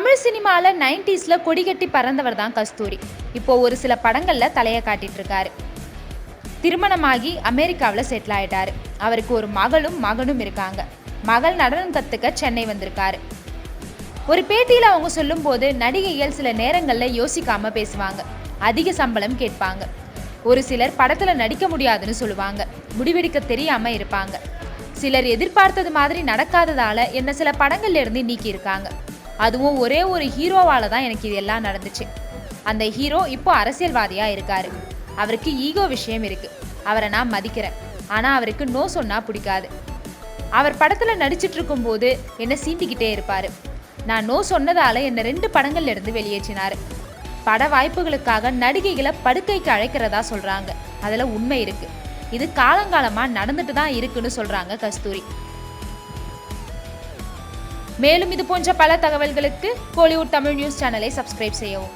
தமிழ் சினிமாவில் நைன்டிஸில் கொடிகட்டி பறந்தவர் தான் கஸ்தூரி. இப்போ ஒரு சில படங்களில் தலையை காட்டிட்டு திருமணமாகி அமெரிக்காவில் செட்டில் ஆகிட்டார் அவருக்கு ஒரு மகளும் மகனும் இருக்காங்க. மகள் நடனம் கற்றுக்க சென்னை வந்திருக்காரு. ஒரு பேட்டியில் அவங்க சொல்லும்போது நடிகைகள் சில நேரங்களில் யோசிக்காமல் பேசுவாங்க. அதிக சம்பளம் கேட்பாங்க. ஒரு சிலர் படத்தில் நடிக்க முடியாதுன்னு சொல்லுவாங்க. முடிவெடுக்க தெரியாமல் இருப்பாங்க. சிலர் எதிர்பார்த்தது மாதிரி நடக்காததால் என்ன சில படங்கள்லேருந்து நீக்கியிருக்காங்க. அதுவும் ஒரே ஒரு ஹீரோவால் தான் எனக்கு இது எல்லாம் நடந்துச்சு. அந்த ஹீரோ இப்போ அரசியல்வாதியாக இருக்காரு. அவருக்கு ஈகோ விஷயம் இருக்குது அவரை நான் மதிக்கிறேன். ஆனால் அவருக்கு நோ சொன்னால் பிடிக்காது. அவர் படத்தில் நடிச்சிட்டு இருக்கும்போது என்னை சீண்டிக்கிட்டே இருப்பார். நான் நோ சொன்னதால் என்னை ரெண்டு படங்கள்ல இருந்து வெளியேற்றினாரு. பட வாய்ப்புகளுக்காக நடிகைகளை படுக்கைக்கு அழைக்கிறதா சொல்கிறாங்க அதில் உண்மை இருக்குது இது காலங்காலமாக நடந்துட்டு தான் இருக்குன்னு சொல்கிறாங்க கஸ்தூரி. மேலும் இது போன்ற பல தகவல்களுக்கு கோலிவுட் தமிழ் நியூஸ் சேனலை சப்ஸ்கிரைப் செய்யவும்.